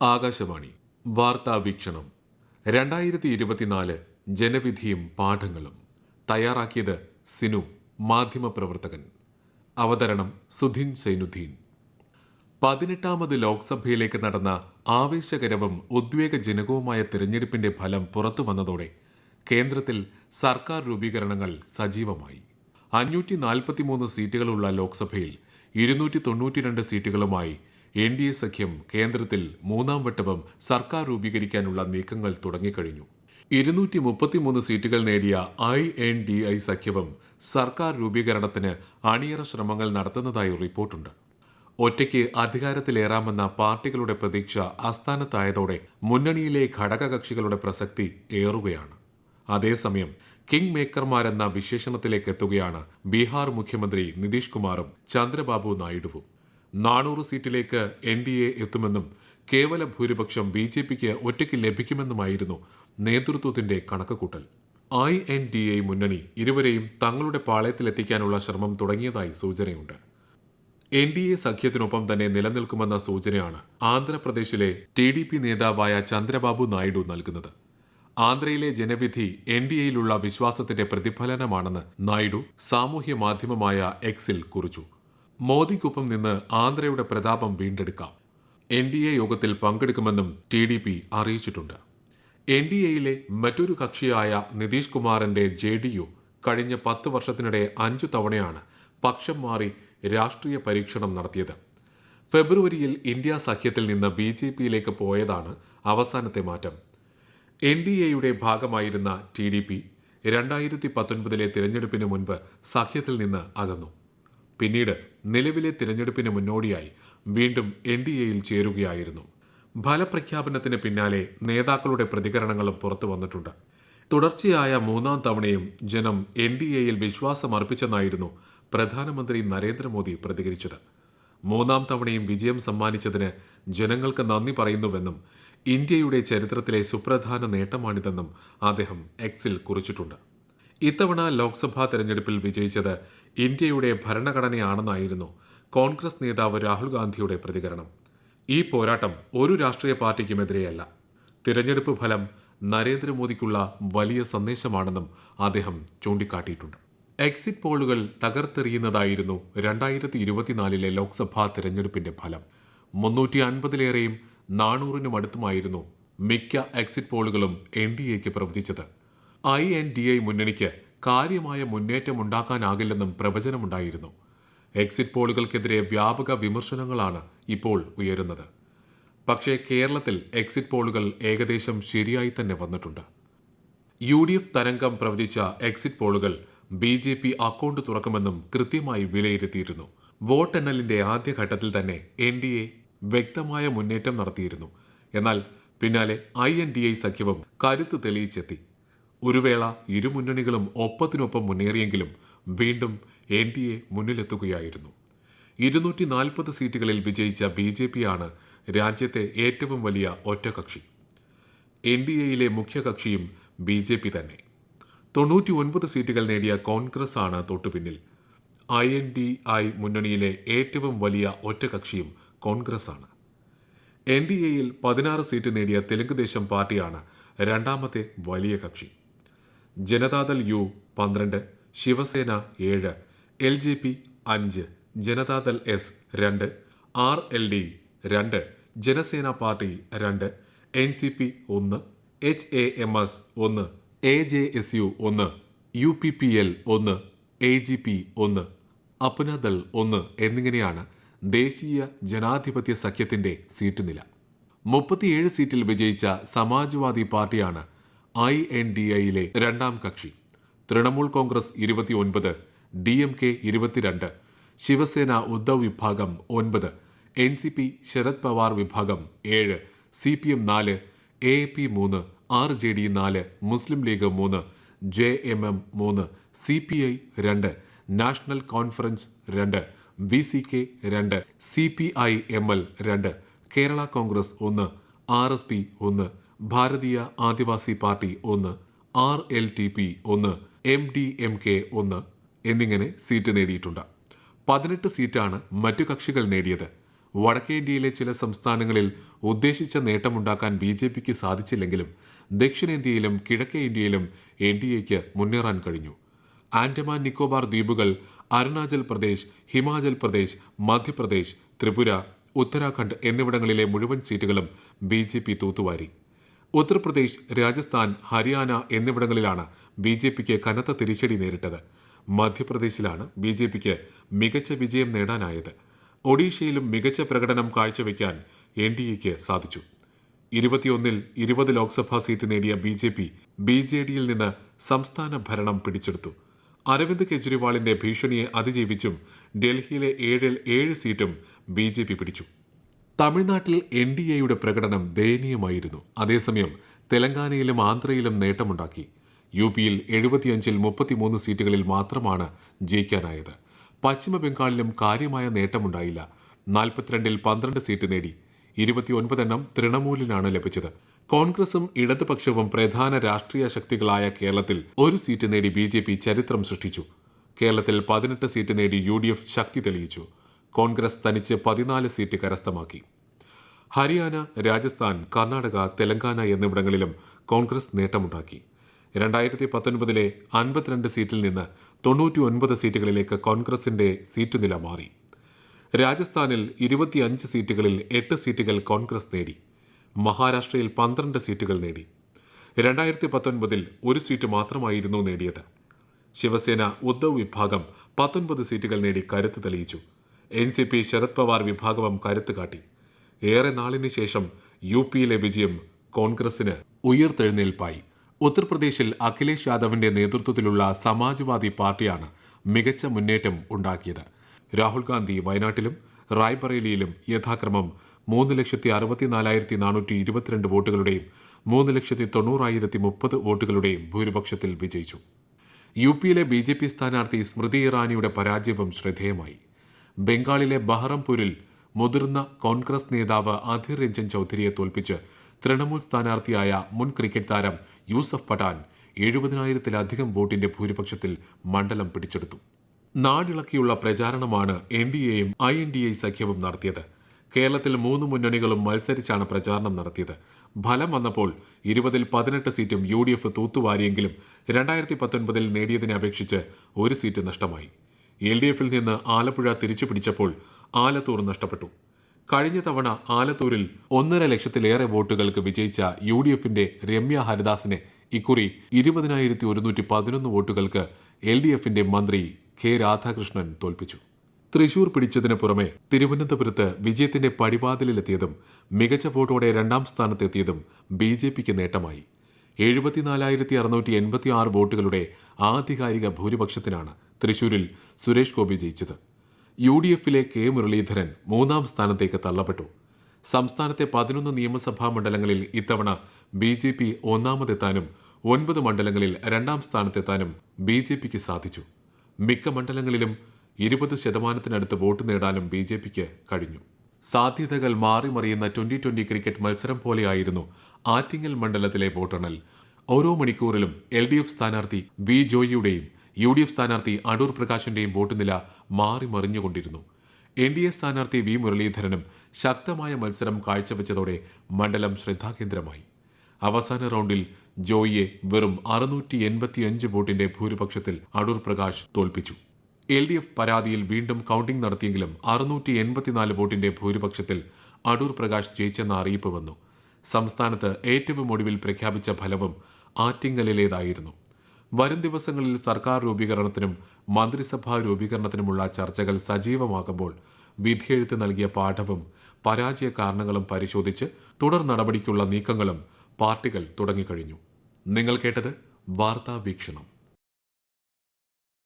ആകാശവാണി വാർത്താ വീക്ഷണം. രണ്ടായിരത്തി ഇരുപത്തിനാല് ജനവിധിയും പാഠങ്ങളും. തയ്യാറാക്കിയത് സിനു മാധ്യമപ്രവർത്തകൻ. അവതരണം സുധിൻ സൈനുദ്ദീൻ. പതിനെട്ടാമത് ലോക്സഭയിലേക്ക് നടന്ന ആവേശകരവും ഉദ്വേഗജനകവുമായ തിരഞ്ഞെടുപ്പിന്റെ ഫലം പുറത്തു വന്നതോടെ കേന്ദ്രത്തിൽ സർക്കാർ രൂപീകരണങ്ങൾ സജീവമായി. അഞ്ഞൂറ്റി നാൽപ്പത്തിമൂന്ന് സീറ്റുകളുള്ള ലോക്സഭയിൽ ഇരുന്നൂറ്റി തൊണ്ണൂറ്റിരണ്ട് സീറ്റുകളുമായി എൻ ഡി എ സഖ്യം കേന്ദ്രത്തിൽ മൂന്നാം വട്ടവും സർക്കാർ രൂപീകരിക്കാനുള്ള നീക്കങ്ങൾ തുടങ്ങിക്കഴിഞ്ഞു. ഇരുന്നൂറ്റി മുപ്പത്തിമൂന്ന് സീറ്റുകൾ നേടിയ ഐ എൻ ഡി ഐ സഖ്യവും സർക്കാർ രൂപീകരണത്തിന് അണിയറ ശ്രമങ്ങൾ നടത്തുന്നതായി റിപ്പോർട്ടുണ്ട്. ഒറ്റയ്ക്ക് അധികാരത്തിലേറാമെന്ന പാർട്ടികളുടെ പ്രതീക്ഷ അസ്ഥാനത്തായതോടെ മുന്നണിയിലെ ഘടകകക്ഷികളുടെ പ്രസക്തി ഏറുകയാണ്. അതേസമയം കിങ് മേക്കർമാരെന്ന വിശേഷണത്തിലേക്കെത്തുകയാണ് ബീഹാർ മുഖ്യമന്ത്രി നിതീഷ് കുമാറും ചന്ദ്രബാബു നായിഡുവും. നാനൂറ് സീറ്റിലേക്ക് എൻ ഡി എ എത്തുമെന്നും കേവല ഭൂരിപക്ഷം ബി ജെ പിക്ക് ഒറ്റയ്ക്ക് ലഭിക്കുമെന്നുമായിരുന്നു നേതൃത്വത്തിന്റെ കണക്കുകൂട്ടൽ. ഐ എൻ ഡി എ മുന്നണി ഇരുവരെയും തങ്ങളുടെ പാളയത്തിലെത്തിക്കാനുള്ള ശ്രമം തുടങ്ങിയതായി സൂചനയുണ്ട്. എൻ ഡി എ സഖ്യത്തിനൊപ്പം തന്നെ നിലനിൽക്കുമെന്ന സൂചനയാണ് ആന്ധ്രാപ്രദേശിലെ ടി ഡി പി നേതാവായ ചന്ദ്രബാബു നായിഡു നൽകുന്നത്. ആന്ധ്രയിലെ ജനവിധി എൻ ഡി എയിലുള്ള വിശ്വാസത്തിന്റെ പ്രതിഫലനമാണെന്ന് നായിഡു സാമൂഹ്യ മാധ്യമമായ എക്സിൽ കുറിച്ചു. മോദിക്കൊപ്പം നിന്ന് ആന്ധ്രയുടെ പ്രതാപം വീണ്ടെടുക്കാം. എൻ ഡി എ യോഗത്തിൽ പങ്കെടുക്കുമെന്നും ടി ഡി പി അറിയിച്ചിട്ടുണ്ട്. എൻ ഡി എയിലെ മറ്റൊരു കക്ഷിയായ നിതീഷ് കുമാറിന്റെ ജെ ഡി യു കഴിഞ്ഞ പത്ത് വർഷത്തിനിടെ അഞ്ചു തവണയാണ് പക്ഷം മാറി രാഷ്ട്രീയ പരീക്ഷണം നടത്തിയത്. ഫെബ്രുവരിയിൽ ഇന്ത്യ സഖ്യത്തിൽ നിന്ന് ബി ജെ പിയിലേക്ക് പോയതാണ് അവസാനത്തെ മാറ്റം. എൻ ഡി എയുടെ ഭാഗമായിരുന്ന ടി ഡി പി രണ്ടായിരത്തി പത്തൊൻപതിലെ തിരഞ്ഞെടുപ്പിന് മുൻപ് സഖ്യത്തിൽ നിന്ന് അകന്നു. പിന്നീട് നിലവിലെ തിരഞ്ഞെടുപ്പിന് മുന്നോടിയായി വീണ്ടും എൻ ഡി എയിൽ ചേരുകയായിരുന്നു. ഫലപ്രഖ്യാപനത്തിന് പിന്നാലെ നേതാക്കളുടെ പ്രതികരണങ്ങളും പുറത്തു വന്നിട്ടുണ്ട്. തുടർച്ചയായ മൂന്നാം തവണയും ജനം എൻ ഡി എയിൽ വിശ്വാസമർപ്പിച്ചെന്നായിരുന്നു പ്രധാനമന്ത്രി നരേന്ദ്രമോദി പ്രതികരിച്ചത്. മൂന്നാം തവണയും വിജയം സമ്മാനിച്ചതിന് ജനങ്ങൾക്ക് നന്ദി പറയുന്നുവെന്നും ഇന്ത്യയുടെ ചരിത്രത്തിലെ സുപ്രധാന നേട്ടമാണിതെന്നും അദ്ദേഹം എക്സിൽ കുറിച്ചിട്ടുണ്ട്. ഇത്തവണ ലോക്സഭാ തെരഞ്ഞെടുപ്പിൽ വിജയിച്ചത് ഇന്ത്യയുടെ ഭരണഘടനയാണെന്നായിരുന്നു കോൺഗ്രസ് നേതാവ് രാഹുൽ ഗാന്ധിയുടെ പ്രതികരണം. ഈ പോരാട്ടം ഒരു രാഷ്ട്രീയ പാർട്ടിക്കുമെതിരെയല്ല. തിരഞ്ഞെടുപ്പ് ഫലം നരേന്ദ്രമോദിക്കുള്ള വലിയ സന്ദേശമാണെന്നും അദ്ദേഹം ചൂണ്ടിക്കാട്ടിയിട്ടുണ്ട്. എക്സിറ്റ് പോളുകൾ തകർത്തെറിയുന്നതായിരുന്നു രണ്ടായിരത്തി ഇരുപത്തിനാലിലെ ലോക്സഭാ തെരഞ്ഞെടുപ്പിന്റെ ഫലം. മുന്നൂറ്റി അൻപതിലേറെയും നാനൂറിനും അടുത്തുമായിരുന്നു മിക്ക എക്സിറ്റ് പോളുകളും എൻ ഡി എക്ക് പ്രവചിച്ചത്. ഐ എൻ ഡി ഐ മുന്നണിക്ക് കാര്യമായ മുന്നേറ്റമുണ്ടാക്കാനാകില്ലെന്നും പ്രവചനമുണ്ടായിരുന്നു. എക്സിറ്റ് പോളുകൾക്കെതിരെ വ്യാപക വിമർശനങ്ങളാണ് ഇപ്പോൾ ഉയരുന്നത്. പക്ഷേ കേരളത്തിൽ എക്സിറ്റ് പോളുകൾ ഏകദേശം ശരിയായി തന്നെ വന്നിട്ടുണ്ട്. യു ഡി എഫ് തരംഗം പ്രവചിച്ച എക്സിറ്റ് പോളുകൾ ബി ജെ പി അക്കൗണ്ട് തുറക്കുമെന്നും കൃത്യമായി വിലയിരുത്തിയിരുന്നു. വോട്ടെണ്ണലിന്റെ ആദ്യഘട്ടത്തിൽ തന്നെ എൻ ഡി എ വ്യക്തമായ മുന്നേറ്റം നടത്തിയിരുന്നു. എന്നാൽ പിന്നാലെ ഐ എൻ ഡി ഐ സഖ്യവും കരുത്ത് തെളിയിച്ചെത്തി. ഒരു വേള ഇരു മുന്നണികളും ഒപ്പത്തിനൊപ്പം മുന്നേറിയെങ്കിലും വീണ്ടും എൻ ഡി എ മുന്നിലെത്തുകയായിരുന്നു. ഇരുന്നൂറ്റി നാൽപ്പത് സീറ്റുകളിൽ വിജയിച്ച ബി ജെ പിയാണ് രാജ്യത്തെ ഏറ്റവും വലിയ ഒറ്റകക്ഷി. എൻ ഡി എയിലെ മുഖ്യകക്ഷിയും ബി ജെ പി തന്നെ. തൊണ്ണൂറ്റി ഒൻപത് സീറ്റുകൾ നേടിയ കോൺഗ്രസ് ആണ് തൊട്ടുപിന്നിൽ. ഐ എൻ ഡി ഐ മുന്നണിയിലെ ഏറ്റവും വലിയ ഒറ്റകക്ഷിയും കോൺഗ്രസ് ആണ്. എൻ ഡി എയിൽ പതിനാറ് സീറ്റ് നേടിയ തെലുങ്ക് ദേശം പാർട്ടിയാണ് രണ്ടാമത്തെ വലിയ കക്ഷി. ജനതാദൾ യു പന്ത്രണ്ട് ശിവസേന ഏഴ് എൽ ജെ പി അഞ്ച് ജനതാദൾ എസ് രണ്ട് ആർ എൽ ഡി രണ്ട് ജനസേന പാർട്ടി രണ്ട് എൻ സി പി ഒന്ന് എച്ച് എ എം എസ് ഒന്ന് എ ജെ എസ് യു ഒന്ന് യു പി പി എൽ ഒന്ന് എ ജി പി ഒന്ന് അപ്നദൾ ഒന്ന് എന്നിങ്ങനെയാണ് ദേശീയ ജനാധിപത്യ സഖ്യത്തിന്റെ സീറ്റ് നില. മുപ്പത്തിയേഴ് സീറ്റിൽ വിജയിച്ച സമാജ്വാദി പാർട്ടിയാണ് ഐ എൻ ഡി ഐയിലെ രണ്ടാം കക്ഷി. തൃണമൂൽ കോൺഗ്രസ് ഇരുപത്തിയൊൻപത് ഡി എം കെ ഇരുപത്തിരണ്ട് ശിവസേന ഉദ്ധവ് വിഭാഗം ഒൻപത് N C P Sharad Pawar വിഭാഗം ഏഴ് സി പി എം നാല് എ പി മൂന്ന് ആർ ജെ ഡി നാല് മുസ്ലിം ലീഗ് മൂന്ന് ജെ എം എം മൂന്ന് സി പി ഐ രണ്ട് നാഷണൽ കോൺഫറൻസ് രണ്ട് വി സി കെ രണ്ട് C P I M L രണ്ട് കേരള കോൺഗ്രസ് ഒന്ന് ആർ എസ് പി ഒന്ന് ഭാരതീയ ആദിവാസി പാർട്ടി ഒന്ന് ആർ എൽ ടി പി ഒന്ന് എം ഡി എം കെ ഒന്ന് എന്നിങ്ങനെ സീറ്റ് നേടിയിട്ടുണ്ട്. പതിനെട്ട് സീറ്റാണ് മറ്റു കക്ഷികൾ നേടിയത്. വടക്കേ ഇന്ത്യയിലെ ചില സംസ്ഥാനങ്ങളിൽ ഉദ്ദേശിച്ച നേട്ടമുണ്ടാക്കാൻ ബി ജെ പിക്ക് സാധിച്ചില്ലെങ്കിലും ദക്ഷിണേന്ത്യയിലും കിഴക്കേ ഇന്ത്യയിലും എൻ ഡി എക്ക് മുന്നേറാൻ കഴിഞ്ഞു. ആൻഡമാൻ നിക്കോബാർ ദ്വീപുകൾ അരുണാചൽ പ്രദേശ് ഹിമാചൽ പ്രദേശ് മധ്യപ്രദേശ് ത്രിപുര ഉത്തരാഖണ്ഡ് എന്നിവിടങ്ങളിലെ മുഴുവൻ സീറ്റുകളും ബി ജെ പി തൂത്തുവാരി. ഉത്തർപ്രദേശ് രാജസ്ഥാൻ ഹരിയാന എന്നിവിടങ്ങളിലാണ് ബി ജെ പിക്ക് കനത്ത തിരിച്ചടി നേരിട്ടത്. മധ്യപ്രദേശിലാണ് ബി ജെ പിക്ക് മികച്ച വിജയം നേടാനായത്. ഒഡീഷയിലും മികച്ച പ്രകടനം കാഴ്ചവെക്കാൻ എൻ ഡി എക്ക് സാധിച്ചു. ഇരുപത്തിയൊന്നിൽ ഇരുപത് ലോക്സഭാ സീറ്റ് നേടിയ B J P B J ഡിയിൽ നിന്ന് സംസ്ഥാന ഭരണം പിടിച്ചെടുത്തു. അരവിന്ദ് കെജ്രിവാളിന്റെ ഭീഷണിയെ അതിജീവിച്ചും ഡൽഹിയിലെ ഏഴിൽ ഏഴ് സീറ്റും ബി ജെ പി പിടിച്ചു. തമിഴ്നാട്ടിൽ എൻ ഡി എയുടെ പ്രകടനം ദയനീയമായിരുന്നു. അതേസമയം തെലങ്കാനയിലും ആന്ധ്രയിലും നേട്ടമുണ്ടാക്കി. യു പിയിൽ എഴുപത്തിയഞ്ചിൽ മുപ്പത്തിമൂന്ന് സീറ്റുകളിൽ മാത്രമാണ് ജയിക്കാനായത്. പശ്ചിമ ബംഗാളിലും കാര്യമായ നേട്ടമുണ്ടായില്ല. നാൽപ്പത്തിരണ്ടിൽ പന്ത്രണ്ട് സീറ്റ് നേടി. ഇരുപത്തിയൊൻപതെണ്ണം തൃണമൂലിനാണ് ലഭിച്ചത്. കോൺഗ്രസും ഇടതുപക്ഷവും പ്രധാന രാഷ്ട്രീയ ശക്തികളായ കേരളത്തിൽ ഒരു സീറ്റ് നേടി ബി ചരിത്രം സൃഷ്ടിച്ചു. കേരളത്തിൽ പതിനെട്ട് സീറ്റ് നേടി യു ശക്തി തെളിയിച്ചു. കോൺഗ്രസ് തനിച്ച് പതിനാല് സീറ്റ് കരസ്ഥമാക്കി. ഹരിയാന രാജസ്ഥാൻ കർണാടക തെലങ്കാന എന്നിവിടങ്ങളിലും കോൺഗ്രസ് നേട്ടമുണ്ടാക്കി. രണ്ടായിരത്തി പത്തൊൻപതിലെ അൻപത്തിരണ്ട് സീറ്റിൽ നിന്ന് തൊണ്ണൂറ്റി ഒൻപത് സീറ്റുകളിലേക്ക് കോൺഗ്രസിന്റെ സീറ്റ് നില മാറി. രാജസ്ഥാനിൽ ഇരുപത്തിയഞ്ച് സീറ്റുകളിൽ എട്ട് സീറ്റുകൾ കോൺഗ്രസ് നേടി. മഹാരാഷ്ട്രയിൽ പന്ത്രണ്ട് സീറ്റുകൾ നേടി. രണ്ടായിരത്തി പത്തൊൻപതിൽ ഒരു സീറ്റ് മാത്രമായിരുന്നു നേടിയത്. ശിവസേന ഉദ്ധവ് വിഭാഗം പത്തൊൻപത് സീറ്റുകൾ നേടി കരുത്ത് തെളിയിച്ചു. N C P Sharad Pawar വിഭാഗവും കരുത്ത് കാട്ടി. ഏറെ നാളിന് ശേഷം യു പിയിലെ വിജയം കോൺഗ്രസിന് ഉയർത്തെഴുന്നേൽപ്പായി. ഉത്തർപ്രദേശിൽ അഖിലേഷ് യാദവിന്റെ നേതൃത്വത്തിലുള്ള സമാജ്വാദി പാർട്ടിയാണ് മികച്ച മുന്നേറ്റം ഉണ്ടാക്കിയത്. രാഹുൽ ഗാന്ധി വയനാട്ടിലും റായ്ബറേലിയിലും യഥാക്രമം മൂന്ന് ലക്ഷത്തി അറുപത്തിനാലായിരത്തി നാനൂറ്റി ഇരുപത്തിരണ്ട് വോട്ടുകളുടെയും മൂന്ന് ലക്ഷത്തി തൊണ്ണൂറായിരത്തി മുപ്പത് വോട്ടുകളുടെയും ഭൂരിപക്ഷത്തിൽ വിജയിച്ചു. യു പിയിലെ ബി ജെ പി സ്ഥാനാർത്ഥി സ്മൃതി ഇറാനിയുടെ പരാജയവും ശ്രദ്ധേയമായി. ബംഗാളിലെ ബഹ്റംപൂരിൽ മുതിർന്ന കോൺഗ്രസ് നേതാവ് അധീർ രഞ്ജൻ ചൌധരിയെ തോൽപ്പിച്ച് തൃണമൂൽ സ്ഥാനാർത്ഥിയായ മുൻ ക്രിക്കറ്റ് താരം യൂസഫ് പഠാൻ എഴുപതിനായിരത്തിലധികം വോട്ടിന്റെ ഭൂരിപക്ഷത്തിൽ മണ്ഡലം പിടിച്ചെടുത്തു. നാടിളക്കിയുള്ള പ്രചാരണമാണ് എൻ ഡി എയും ഐ എൻ ഡി എ സഖ്യവും നടത്തിയത്. കേരളത്തിൽ മൂന്ന് മുന്നണികളും മത്സരിച്ചാണ് പ്രചാരണം നടത്തിയത്. ഫലം വന്നപ്പോൾ ഇരുപതിൽ പതിനെട്ട് സീറ്റും യു ഡി എഫ് തൂത്തുവാരിയെങ്കിലും രണ്ടായിരത്തി പത്തൊൻപതിൽ നേടിയതിനെ അപേക്ഷിച്ച് ഒരു സീറ്റ് നഷ്ടമായി. എൽ ഡി എഫിൽ നിന്ന് ആലപ്പുഴ തിരിച്ചു പിടിച്ചപ്പോൾ ആലത്തൂർ നഷ്ടപ്പെട്ടു. കഴിഞ്ഞ തവണ ആലത്തൂരിൽ ഒന്നര ലക്ഷത്തിലേറെ വോട്ടുകൾക്ക് വിജയിച്ച യു ഡി എഫിന്റെ രമ്യ ഹരിദാസിനെ ഇക്കുറി ഇരുപതിനായിരത്തി ഒരുന്നൂറ്റി പതിനൊന്ന് വോട്ടുകൾക്ക് എൽ ഡി എഫിന്റെ മന്ത്രി കെ രാധാകൃഷ്ണൻ തോൽപ്പിച്ചു. തൃശൂർ പിടിച്ചതിന് പുറമെ തിരുവനന്തപുരത്ത് വിജയത്തിന്റെ പടിവാതിലെത്തിയതും മികച്ച വോട്ടോടെ രണ്ടാം സ്ഥാനത്തെത്തിയതും ബി ജെ പിക്ക് നേട്ടമായി. എഴുപത്തിനാലായിരത്തി അറുന്നൂറ്റി എൺപത്തി ആറ് വോട്ടുകളുടെ ആധികാരിക ഭൂരിപക്ഷത്തിനാണ് തൃശൂരിൽ സുരേഷ് ഗോപി ജയിച്ചത്. യു ഡി എഫിലെ കെ മുരളീധരൻ മൂന്നാം സ്ഥാനത്തേക്ക് തള്ളപ്പെട്ടു. സംസ്ഥാനത്തെ പതിനൊന്ന് നിയമസഭാ മണ്ഡലങ്ങളിൽ ഇത്തവണ ബി ജെ പി ഒന്നാമതെത്താനും ഒൻപത് മണ്ഡലങ്ങളിൽ രണ്ടാം സ്ഥാനത്തെത്താനും ബി ജെ പിക്ക് സാധിച്ചു. മിക്ക മണ്ഡലങ്ങളിലും ഇരുപത് ശതമാനത്തിനടുത്ത് വോട്ട് നേടാനും ബി ജെ പിക്ക് കഴിഞ്ഞു. സാധ്യതകൾ മാറിമറിയുന്ന ട്വന്റി ട്വന്റി ക്രിക്കറ്റ് മത്സരം പോലെയായിരുന്നു ആറ്റിങ്ങൽ മണ്ഡലത്തിലെ വോട്ടെണ്ണൽ. ഓരോ മണിക്കൂറിലും എൽ ഡി എഫ് സ്ഥാനാർത്ഥി വി ജോയിയുടെയും യു ഡി എഫ് സ്ഥാനാർത്ഥി അടൂർ പ്രകാശിന്റെയും വോട്ട് നില മാറിമറിഞ്ഞുകൊണ്ടിരുന്നു എൻ ഡി എ സ്ഥാനാർത്ഥി വി മുരളീധരനും ശക്തമായ മത്സരം കാഴ്ചവെച്ചതോടെ മണ്ഡലം ശ്രദ്ധാകേന്ദ്രമായി. അവസാന റൗണ്ടിൽ ജോയിയെ വെറും അറുന്നൂറ്റി എൺപത്തിയഞ്ച് വോട്ടിന്റെ ഭൂരിപക്ഷത്തിൽ അടൂർ പ്രകാശ് തോൽപ്പിച്ചു. എൽ ഡി എഫ് പരാതിയിൽ വീണ്ടും കൌണ്ടിംഗ് നടത്തിയെങ്കിലും അറുന്നൂറ്റി എൺപത്തിനാല് വോട്ടിന്റെ ഭൂരിപക്ഷത്തിൽ അടൂർ പ്രകാശ് ജയിച്ചെന്ന അറിയിപ്പ് വന്നു. സംസ്ഥാനത്ത് ഏറ്റവും ഒടുവിൽ പ്രഖ്യാപിച്ച ഫലവും ആറ്റിങ്ങലിലേതായിരുന്നു. വരും ദിവസങ്ങളിൽ സർക്കാർ രൂപീകരണത്തിനും മന്ത്രിസഭാ രൂപീകരണത്തിനുമുള്ള ചർച്ചകൾ സജീവമാകുമ്പോൾ വിധിയെഴുത്ത് നൽകിയ പാഠവും പരാജയ കാരണങ്ങളും പരിശോധിച്ച് തുടർ നടപടിക്കുള്ള നീക്കങ്ങളും പാർട്ടികൾ തുടങ്ങിക്കഴിഞ്ഞു. നിങ്ങൾ കേട്ടത് വാർത്താ വീക്ഷണം.